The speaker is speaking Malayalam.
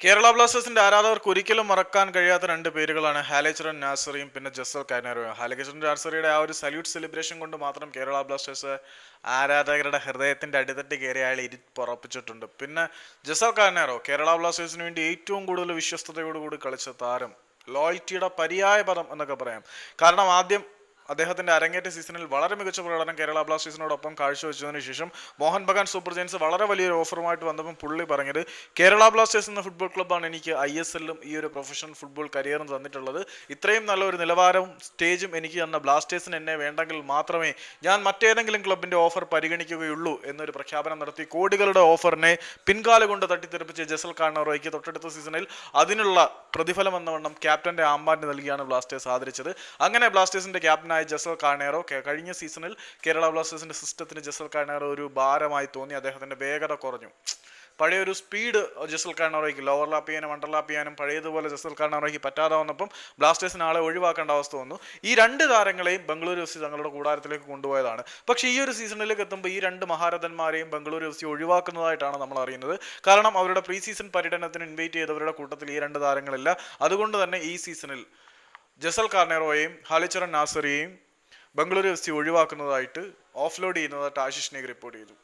കേരള ബ്ലാസ്റ്റേഴ്സിന്റെ ആരാധകർക്ക് ഒരിക്കലും മറക്കാൻ കഴിയാത്ത രണ്ട് പേരുകളാണ് ഹാലേച്ചറൻ നാസറിയും പിന്നെ ജസൽ കാനറോയും ഹാലേച്ചറൻ നാസറിയുടെ ആ ഒരു സല്യൂട്ട് സെലിബ്രേഷൻ കൊണ്ട് മാത്രം കേരള ബ്ലാസ്റ്റേഴ്സ് ആരാധകരുടെ ഹൃദയത്തിന്റെ അടിത്തട്ടി കയറി അയാൾ ഇരിപ്പുറപ്പിച്ചിട്ടുണ്ട്. പിന്നെ ജസൽ കാനറോ കേരള ബ്ലാസ്റ്റേഴ്സിന് വേണ്ടി ഏറ്റവും കൂടുതൽ വിശ്വസ്തയോടുകൂടി കളിച്ച താരം ലോയൽറ്റിയുടെ പര്യായ പദം എന്നൊക്കെ പറയാം. കാരണം ആദ്യം അദ്ദേഹത്തിന്റെ അരങ്ങേറ്റ സീസണിൽ വളരെ മികച്ച പ്രകടനം കേരള ബ്ലാസ്റ്റേഴ്സിനോടൊപ്പം കാഴ്ചവെച്ചതിന് ശേഷം മോഹൻ ബഗാൻ സൂപ്പർ ജയൻസ് വളരെ വലിയൊരു ഓഫറുമായിട്ട് വന്നപ്പോൾ പുള്ളി പറഞ്ഞത് കേരള ബ്ലാസ്റ്റേഴ്സ് എന്ന ഫുട്ബോൾ ക്ലബ്ബാണ് എനിക്ക് ഐ എസ് എല്ലും ഈ ഒരു പ്രൊഫഷണൽ ഫുട്ബോൾ കരിയറും തന്നിട്ടുള്ളത്. ഇത്രയും നല്ലൊരു നിലവാരവും സ്റ്റേജും എനിക്ക് തന്ന ബ്ലാസ്റ്റേഴ്സിന് എന്നെ വേണ്ടെങ്കിൽ മാത്രമേ ഞാൻ മറ്റേതെങ്കിലും ക്ലബിന്റെ ഓഫർ പരിഗണിക്കുകയുള്ളൂ എന്നൊരു പ്രഖ്യാപനം നടത്തി കോടികളുടെ ഓഫറിനെ പിൻകാല കൊണ്ട് തട്ടിത്തെറിപ്പിച്ച് ജസൽ കാർണറോയ്ക്ക് തൊട്ടടുത്ത സീസണിൽ അതിനുള്ള പ്രതിഫലം എന്ന വണ്ണം ക്യാപ്റ്റന്റെ ആമ്പാറ്റ് നൽകിയാണ് ബ്ലാസ്റ്റേഴ്സ് ആദരിച്ചത്. അങ്ങനെ ബ്ലാസ്റ്റേഴ്സിന്റെ ക്യാപ്റ്റനായ ജസൽ കാർണേറോ കെ- കഴിഞ്ഞ സീസണിൽ കേരള ബ്ലാസ്റ്റേഴ്സിന്റെ സിസ്റ്റത്തിന് ജസൽ കാർണേറോ ഒരു ഭാരമായി തോന്നി. അദ്ദേഹത്തിന്റെ വേഗത കുറഞ്ഞു. പഴയ ഒരു സ്പീഡ് ജസൽ കാണാറോയ്ക്ക് ലോവർ ലാപ്പ് ചെയ്യാനും അണ്ടർ ലാപ്പ് ചെയ്യാനും പഴയതുപോലെ ജസൽ കാണാറോയ്ക്ക് പറ്റാതെ വന്നപ്പം ബ്ലാസ്റ്റേഴ്സിന് ആളെ ഒഴിവാക്കേണ്ട അവസ്ഥ വന്നു. ഈ രണ്ട് താരങ്ങളെയും ബംഗളൂരു എഫ് സി തങ്ങളുടെ കൂടാരത്തിലേക്ക് കൊണ്ടുപോയതാണ്. പക്ഷേ ഈ ഒരു സീസണിലേക്ക് എത്തുമ്പോൾ ഈ രണ്ട് മഹാരഥന്മാരെയും ബംഗളൂരു എഫ് സി ഒഴിവാക്കുന്നതായിട്ടാണ് നമ്മൾ അറിയുന്നത്. കാരണം അവരുടെ പ്രീ സീസൺ പര്യടനത്തിന് ഇൻവൈറ്റ് ചെയ്തവരുടെ കൂട്ടത്തിൽ ഈ രണ്ട് താരങ്ങളില്ല. അതുകൊണ്ട് തന്നെ ഈ സീസണിൽ ജസൽ കാർണേറോയെയും ഹാലിച്ചറൻ നാസറിയെയും ബംഗളൂരു എഫ് സി ഒഴിവാക്കുന്നതായിട്ട് ഓഫ്ലോഡ് ചെയ്യുന്നതായിട്ട് ആശിഷ് നേഗ് റിപ്പോർട്ട് ചെയ്തു.